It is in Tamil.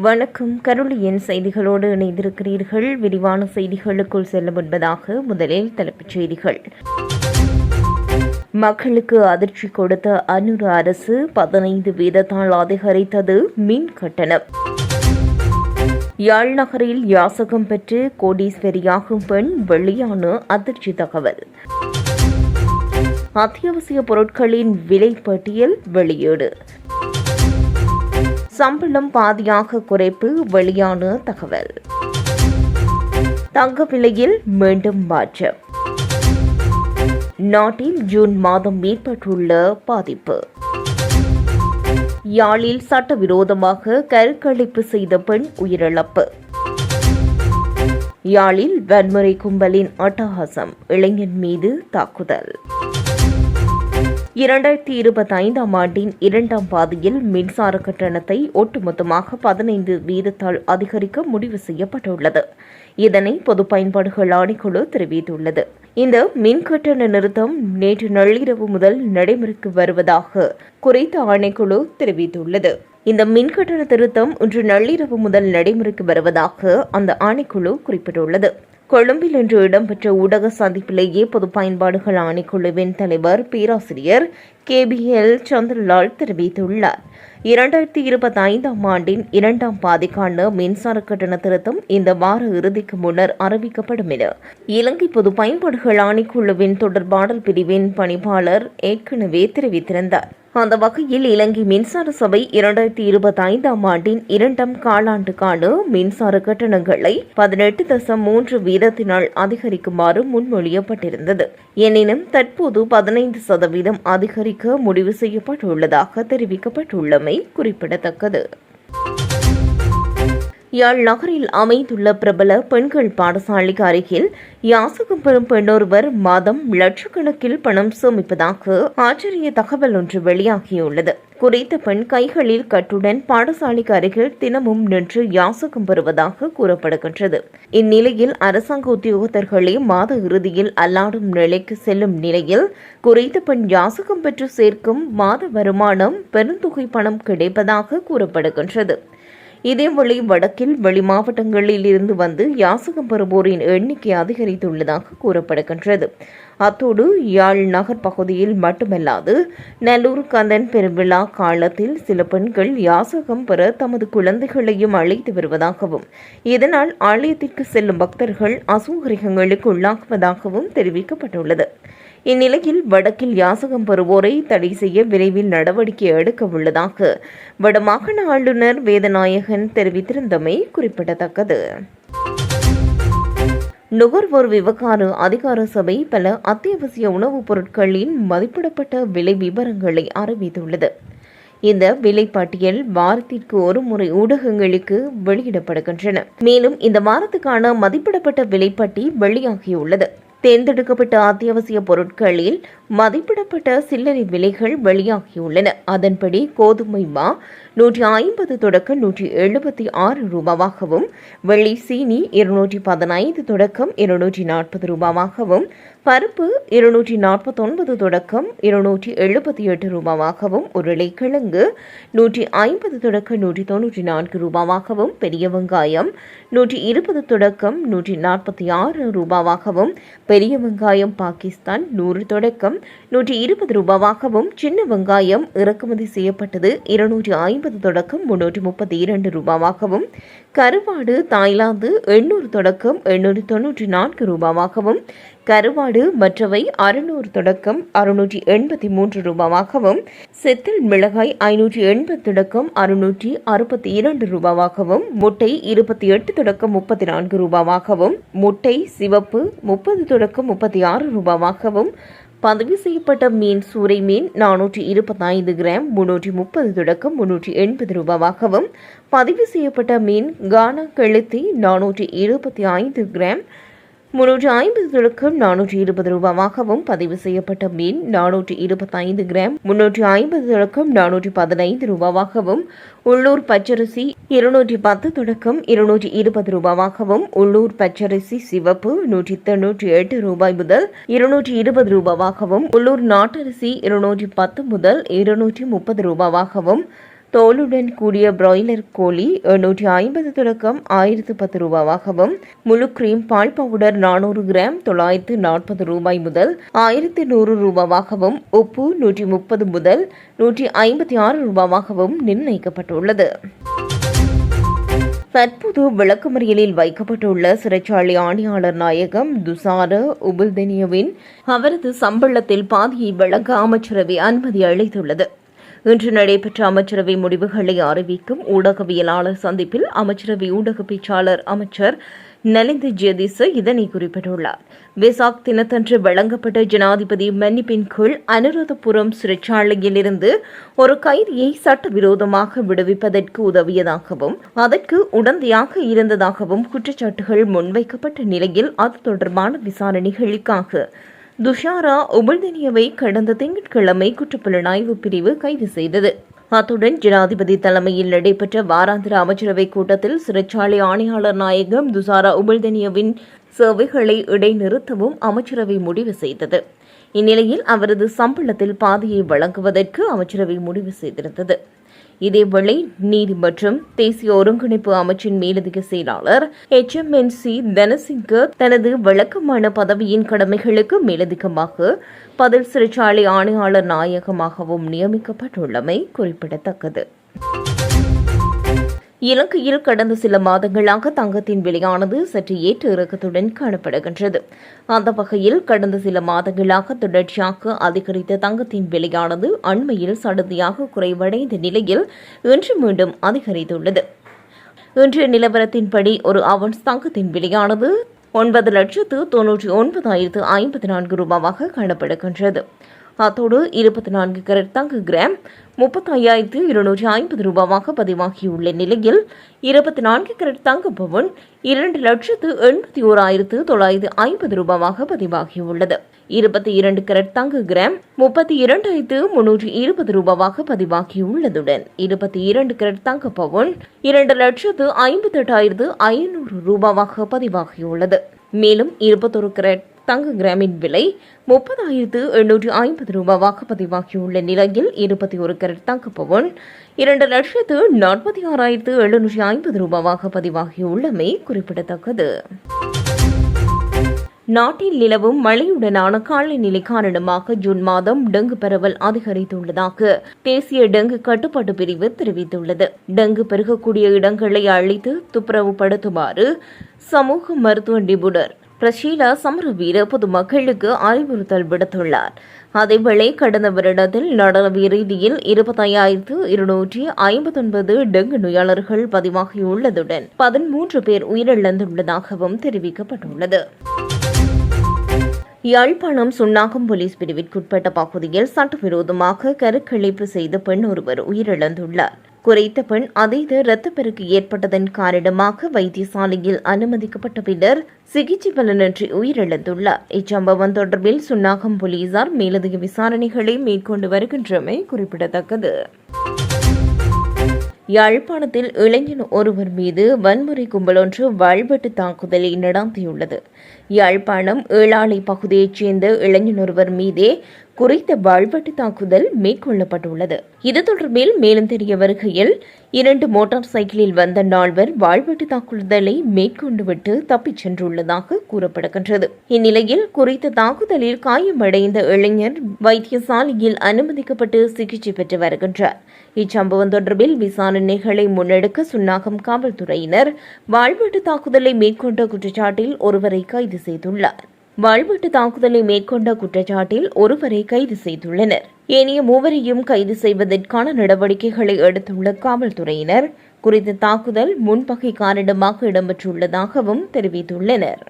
வணக்கம். கருளியின் செய்திகளோடு இணைந்திருக்கிறீர்கள். விரிவான செய்திகளுக்குள் செல்ல முன்பதாக முதலில் தலைப்புச் செய்திகள். மக்களுக்கு அதிர்ச்சி கொடுத்த அனுர அரசு பதினைந்து வீதத்தால் அதிகரித்தது மின் கட்டணம். யாழ் நகரில் யாசகம் பெற்று கோடீஸ்வரியாகும் பெண் வெளியான அதிர்ச்சி தகவல். அத்தியாவசிய பொருட்களின் விலை பட்டியல் வெளியீடு. சம்பளம் பாதியாக குறைப்பு வெளியான தகவல். தங்க விலையில் மீண்டும் மாற்றம். நாட்டில் ஜூன் மாதம் ஏற்பட்டுள்ள பாதிப்பு. யாழில் சட்டவிரோதமாக கருக்கழிப்பு செய்த பெண் உயிரிழப்பு. யாழில் வன்முறை கும்பலின் அட்டகாசம் இளைஞன் மீது தாக்குதல். இரண்டாயிரத்தி இருபத்தி ஐந்தாம் ஆண்டின் இரண்டாம் பாதியில் மின்சார கட்டணத்தை ஒட்டுமொத்தமாக பதினைந்து வீதத்தால் அதிகரிக்க முடிவு செய்யப்பட்டுள்ளது. இதனை பொது பயன்பாடுகள் ஆணைக்குழு தெரிவித்துள்ளது. இந்த மின் கட்டண நிறுத்தம் நேற்று நள்ளிரவு முதல் நடைமுறைக்கு வருவதாக குறித்த ஆணைக்குழு தெரிவித்துள்ளது. இந்த மின் கட்டண திருத்தம் இன்று நள்ளிரவு முதல் நடைமுறைக்கு வருவதாக அந்த ஆணைக்குழு குறிப்பிட்டுள்ளது. கொழும்பில் இன்று இடம்பெற்ற ஊடக சந்திப்பிலேயே பொது பயன்பாடுகள் ஆணைக்குழுவின் தலைவர் பேராசிரியர் கே பி எல் சந்திரலால் தெரிவித்துள்ளார். இரண்டாயிரத்தி இருபத்தி ஐந்தாம் ஆண்டின் இரண்டாம் பாதிக்கான மின்சார கட்டண திருத்தம் இந்த வார இறுதிக்கு முன்னர் அறிவிக்கப்படும் என இலங்கை பொது பயன்பாடுகள் ஆணைக்குழுவின் தொடர்பாடல் பிரிவின் பணிப்பாளர் ஏற்கனவே தெரிவித்திருந்தார். அந்த வகையில் இலங்கை மின்சார சபை இரண்டாயிரத்தி இருபத்தி ஐந்தாம் ஆண்டின் இரண்டாம் காலாண்டுக்கான மின்சார கட்டணங்களை பதினெட்டு தசம் மூன்று வீதத்தினால் அதிகரிக்குமாறு முன்மொழியப்பட்டிருந்தது. எனினும் தற்போது பதினைந்து சதவீதம் அதிகரிக்க முடிவு செய்யப்பட்டுள்ளதாக தெரிவிக்கப்பட்டுள்ளமை குறிப்பிடத்தக்கது. யாழ் நகரில் அமைந்துள்ள பிரபல பெண்கள் பாடசாலைக்கு அருகில் யாசகம் பெறும் பெண்ணொருவர் மாதம் லட்சக்கணக்கில் பணம் சேமிப்பதாக ஆச்சரிய தகவல் ஒன்று வெளியாகியுள்ளது. குறித்த பெண் கைகளில் கட்டுடன் பாடசாலைக்கு அருகில் தினமும் நின்று யாசகம் பெறுவதாக கூறப்படுகின்றது. இந்நிலையில் அரசாங்க உத்தியோகத்தர்களே மாத இறுதியில் அல்லாடும் நிலைக்கு செல்லும் நிலையில் குறித்த பெண் யாசகம் பெற்று சேர்க்கும் மாத வருமானம் பெருந்தொகை பணம் கிடைப்பதாக கூறப்படுகின்றது. இதேவேளை வடக்கில் வெளி மாவட்டங்களில் இருந்து வந்து யாசகம் பெறுவோரின் எண்ணிக்கை அதிகரித்துள்ளதாக கூறப்படுகின்றது. அத்தோடு யாழ் நகர் பகுதியில் மட்டுமல்லாது நல்லூர் கந்தன் பெருவிழா காலத்தில் சில பெண்கள் யாசகம் பெற தமது குழந்தைகளையும் அழைத்து வருவதாகவும் இதனால் ஆலயத்திற்கு செல்லும் பக்தர்கள் அசூகரிகங்களுக்கு உள்ளாக்குவதாகவும் தெரிவிக்கப்பட்டுள்ளது. இந்நிலையில் வடக்கில் யாசகம் பெறுவோரை தடை செய்ய விரைவில் நடவடிக்கை எடுக்க உள்ளதாக வடமாகாண ஆளுநர் வேதநாயகன் தெரிவித்திருந்தமை குறிப்பிடத்தக்கது. நுகர்வோர் விவகார அதிகார சபை பல அத்தியாவசிய உணவுப் பொருட்களின் மதிப்பிடப்பட்ட விலை விவரங்களை அறிவித்துள்ளது. இந்த விலைப்பட்டியல் வாரத்திற்கு ஒரு முறை ஊடகங்களுக்கு வெளியிடப்படுகின்றன. மேலும் இந்த வாரத்துக்கான மதிப்பிடப்பட்ட விலைப்பட்டி வெளியாகியுள்ளது. தேர்ந்தெடுக்கப்பட்ட அத்தியாவசிய பொருட்களில் மதிப்பிடப்பட்ட சில்லறை விலைகள் வெளியாகியுள்ளன. அதன்படி கோதுமை மா நூற்றி ஐம்பது தொடக்கம் நூற்றி எழுபத்தி ஆறு ரூபாவாகவும் வெள்ளி சீனி இருநூற்றி பதினைந்து தொடக்கம் இருநூற்றி நாற்பது ரூபாவாகவும் பருப்பு இருநூற்றி நாற்பத்தொன்பது தொடக்கம் இருநூற்றி எழுபத்தி எட்டு ரூபாவாகவும் உருளைக்கிழங்கு நூற்றி ஐம்பது தொடக்கம் நூற்றி தொன்னூற்றி நான்கு ரூபாவாகவும் பெரிய வெங்காயம் நூற்றி இருபது தொடக்கம் நூற்றி நாற்பத்தி ஆறு ரூபாவாகவும் பெரிய வெங்காயம் பாகிஸ்தான் நூறு தொடக்கம் நூற்றி இருபது ரூபாவாகவும் சின்ன வெங்காயம் இறக்குமதி செய்யப்பட்டது இருநூற்றி ஐம்பது தொடக்கம் முன்னூற்றி முப்பத்தி இரண்டு ரூபாவாகவும் கருவாடு தாய்லாந்து எண்ணூறு தொடக்கம் எண்ணூற்றி தொன்னூற்றி நான்கு ரூபாவாகவும் கருவாடு மற்றவை அறுநூறு தொடக்கம் அறுநூற்றி எண்பத்தி மூன்று ரூபாவாகவும் செத்தில் மிளகாய் ஐநூற்றி எண்பது தொடக்கம் அறுநூற்றி அறுபத்தி இரண்டு ரூபாவாகவும் முட்டை இருபத்தி எட்டு தொடக்கம் முப்பத்தி நான்கு ரூபாவாகவும் முட்டை சிவப்பு முப்பது தொடக்கம் முப்பத்தி ஆறு ரூபாவாகவும் பதிவு செய்யப்பட்ட மீன் சூறை மீன் நானூற்றி இருபத்தைந்து கிராம் முன்னூற்றி முப்பது தொடக்கம் முன்னூற்றி எண்பது ரூபாவாகவும் பதிவு செய்யப்பட்ட மீன் கானா கெளுத்தி நானூற்றி இருபத்தி ஐந்து கிராம் முன்னூற்றி ஐம்பது தொடக்கம் நானூற்றி இருபது ரூபாவாகவும் பதிவு செய்யப்பட்ட மீன் நானூற்றி இருபத்தைந்து கிராம் முன்னூற்றி ஐம்பது தொடக்கம் நானூற்றி பதினைந்து ரூபாவாகவும் உள்ளூர் பச்சரிசி இருநூற்றி பத்து தொடக்கம் இருநூற்றி இருபது ரூபாவாகவும் உள்ளூர் பச்சரிசி சிவப்பு நூற்றி தொன்னூற்றி எட்டு ரூபாய் முதல் இருநூற்றி இருபது ரூபாவாகவும் உள்ளூர் நாட்டரிசி இருநூற்றி பத்து முதல் இருநூற்றி முப்பது ரூபாவாகவும் தோலுடன் கூடிய பிராய்லர் கோழி எண்ணூற்றி ஐம்பது தொடக்கம் ஆயிரத்து பத்து ரூபாவாகவும் முழு கிரீம் பால் பவுடர் நானூறு கிராம் தொள்ளாயிரத்து நாற்பது ரூபாய் முதல் ஆயிரத்து நூறு ரூபாவாகவும் உப்பு நூற்றி முப்பது முதல் நூற்றி ஐம்பத்தி ஆறு ரூபாவாகவும் நிர்ணயிக்கப்பட்டுள்ளது. தற்போது விளக்குமறியலில் வைக்கப்பட்டுள்ள சிறைச்சாலை ஆணையாளர் நாயகம் துசார உபுல்தெனியவின் அவரது சம்பளத்தில் பாதியை வழங்க அமைச்சரவை அனுமதி அளித்துள்ளது. இன்று நடைபெற்ற அமைச்சரவை முடிவுகளை அறிவிக்கும் ஊடகவியலாளர் சந்திப்பில் அமைச்சரவை ஊடக பேச்சாளர் அமைச்சர் நலிந்த ஜெதிச இதனை குறிப்பிட்டுள்ளார். வெசாக் தினத்தன்று வழங்கப்பட்ட ஜனாதிபதி மன்னிப்பின் கீழ் அனுராதபுரம் சிறைச்சாலையில் இருந்து ஒரு கைதியை சட்டவிரோதமாக விடுவிப்பதற்கு உதவியதாகவும் அதற்கு உடந்தையாக இருந்ததாகவும் குற்றச்சாட்டுகள் முன்வைக்கப்பட்ட நிலையில் அது தொடர்பான விசாரணைகளுக்காக துஷாரா உபல்தனியவை கடந்த திங்கட்கிழமை குற்றப்புலனாய்வு பிரிவு கைது செய்தது. அத்துடன் ஜனாதிபதி தலைமையில் நடைபெற்ற வாராந்திர அமைச்சரவைக் கூட்டத்தில் சிறைச்சாலை ஆணையாளர் நாயகம் துசாரா உபல்தனியவின் சேவைகளை இடைநிறுத்தவும் அமைச்சரவை முடிவு செய்தது. இந்நிலையில் அவரது சம்பளத்தில் பாதியை வழங்குவதற்கு அமைச்சரவை முடிவு செய்திருந்தது. இதேவேளை நீதி மற்றும் தேசிய ஒருங்கிணைப்பு அமைச்சின் மேலதிக செயலாளர் H M N C Dhanasinghe தனது வழக்கமான பதவியின் கடமைகளுக்கு மேலதிகமாக பதில் சிறைச்சாலை ஆணையாளர் நாயகமாகவும் நியமிக்கப்பட்டுள்ளமை குறிப்பிடத்தக்கது. இலங்கையில் கடந்த சில மாதங்களாக தங்கத்தின் விலையானது சற்று ஏற்ற இறக்கத்துடன் காணப்படுகின்றது. அந்த வகையில் கடந்த சில மாதங்களாக தொடர்ச்சியாக அதிகரித்த தங்கத்தின் விலையானது அண்மையில் சடுதியாக குறைவடைந்த நிலையில் இன்று மீண்டும் அதிகரித்துள்ளது. இன்றைய நிலவரத்தின்படி ஒரு அவன்ஸ் தங்கத்தின் விலையானது ஒன்பது லட்சத்து தொன்னூற்றி ஒன்பதாயிரத்து ஐம்பத்தி நான்கு ரூபாவாக காணப்படுகின்றது. அத்தோடு இருபத்தி நான்கு கரட் தங்க கிராம் முப்பத்தையாயிரத்து இருநூற்றி ஐம்பது ரூபாவாக பதிவாகியுள்ள நிலையில் இருபத்தி நான்கு கரட் தங்க பவன் இரண்டு லட்சத்து எண்பத்தி ஓராயிரத்து தொள்ளாயிரத்து ஐம்பது ரூபாவாக பதிவாகியுள்ளது. இருபத்தி இரண்டு கரட் தங்க கிராம் முப்பத்தி இரண்டாயிரத்து முன்னூற்றி இருபது ரூபாவாக பதிவாகியுள்ளதுடன் இருபத்தி இரண்டு கரட் தங்க பவன் இரண்டு லட்சத்து ஐம்பத்தி எட்டாயிரத்து ஐநூறு ரூபாவாக பதிவாகியுள்ளது. மேலும் இருபத்தொரு கரட் தங்க கிராமின் விலை முப்பதாயிரத்து எண்ணூற்று ஐம்பது ரூபாவாக பதிவாகியுள்ள நிலையில் இருபத்தி ஒரு கரட் தங்க இரண்டு லட்சத்து நாற்பத்தி ஆறாயிரத்து எழுநூற்றி ஐம்பது ரூபாவாக பதிவாகியுள்ளமை குறிப்பிடத்தக்கது. நாட்டில் நிலவும் மழையுடனான காலநிலை காரணமாக ஜூன் மாதம் டெங்கு பரவல் அதிகரித்துள்ளதாக தேசிய டெங்கு கட்டுப்பாட்டு பிரிவு தெரிவித்துள்ளது. டெங்கு பெருகக்கூடிய இடங்களை அழித்து துப்புரவுப்படுத்துமாறு சமூக மருத்துவ நிபுணர் பிரஷீலா சமரவீர பொதுமக்களுக்கு அறிவுறுத்தல் விடுத்துள்ளார். அதேவேளை கடந்த வருடத்தில் நடனவிய ரீதியில் இருபத்தையாயிரத்து இருநூற்றி ஐம்பத்தொன்பது டெங்கு நோயாளர்கள் பதிவாகியுள்ளதுடன் பதிமூன்று பேர் உயிரிழந்துள்ளதாகவும் தெரிவிக்கப்பட்டுள்ளது. யாழ்ப்பாணம் சுன்னாகம் போலீஸ் பிரிவிற்குட்பட்ட பகுதியில் சட்டவிரோதமாக கருக்கழிப்பு செய்த பெண் ஒருவர் உயிரிழந்துள்ளார். குறைத்த பெண் அதீத இரத்தப்பெருக்கு ஏற்பட்டதன் காரணமாக வைத்தியசாலையில் அனுமதிக்கப்பட்ட பின்னர் சிகிச்சை பலனின்றி உயிரிழந்துள்ளார். இச்சம்பவம் தொடர்பில் சுன்னாகம் போலீசார் மேலதிக விசாரணைகளை மேற்கொண்டு வருகின்றமை குறிப்பிடத்தக்கது. யாழ்ப்பாணத்தில் இளைஞன் ஒருவர் மீது வன்முறை கும்பலொன்று வாழ்வெட்டு தாக்குதலை நடத்தியுள்ளது. யாழ்ப்பாணம் ஏழாலை பகுதியைச் சேர்ந்த இளைஞன் ஒருவர் மீதே குறித்த வாழ்வெட்டு தாக்குதல் மேற்கொள்ளப்பட்டுள்ளது. இது தொடர்பில் மேலும் தெரிய வருகையில் இரண்டு மோட்டார் சைக்கிளில் வந்த நால்வர் வாழ்வெட்டு தாக்குதலை மேற்கொண்டுவிட்டு தப்பிச் சென்றுள்ளதாக கூறப்படுகின்றது. இந்நிலையில் குறித்த தாக்குதலில் காயமடைந்த இளைஞர் வைத்தியசாலையில் அனுமதிக்கப்பட்டு சிகிச்சை பெற்று வருகின்றார். இச்சம்பவம் தொடர்பில் விசாரணைகளை முன்னெடுக்க சுன்னாகம் காவல்துறையினர் வாழ்வீட்டு தாக்குதலை மேற்கொண்ட குற்றச்சாட்டில் ஒருவரை கைது செய்துள்ளார். வாழ்வீட்டு தாக்குதலை மேற்கொண்ட குற்றச்சாட்டில் ஒருவரை கைது செய்துள்ளனர். ஏனைய மூவரையும் கைது செய்வதற்கான நடவடிக்கைகளை எடுத்துள்ள காவல்துறையினர் குறித்த தாக்குதல் முன்பகை காரணமாக இடம்பெற்றுள்ளதாகவும் தெரிவித்துள்ளனர்.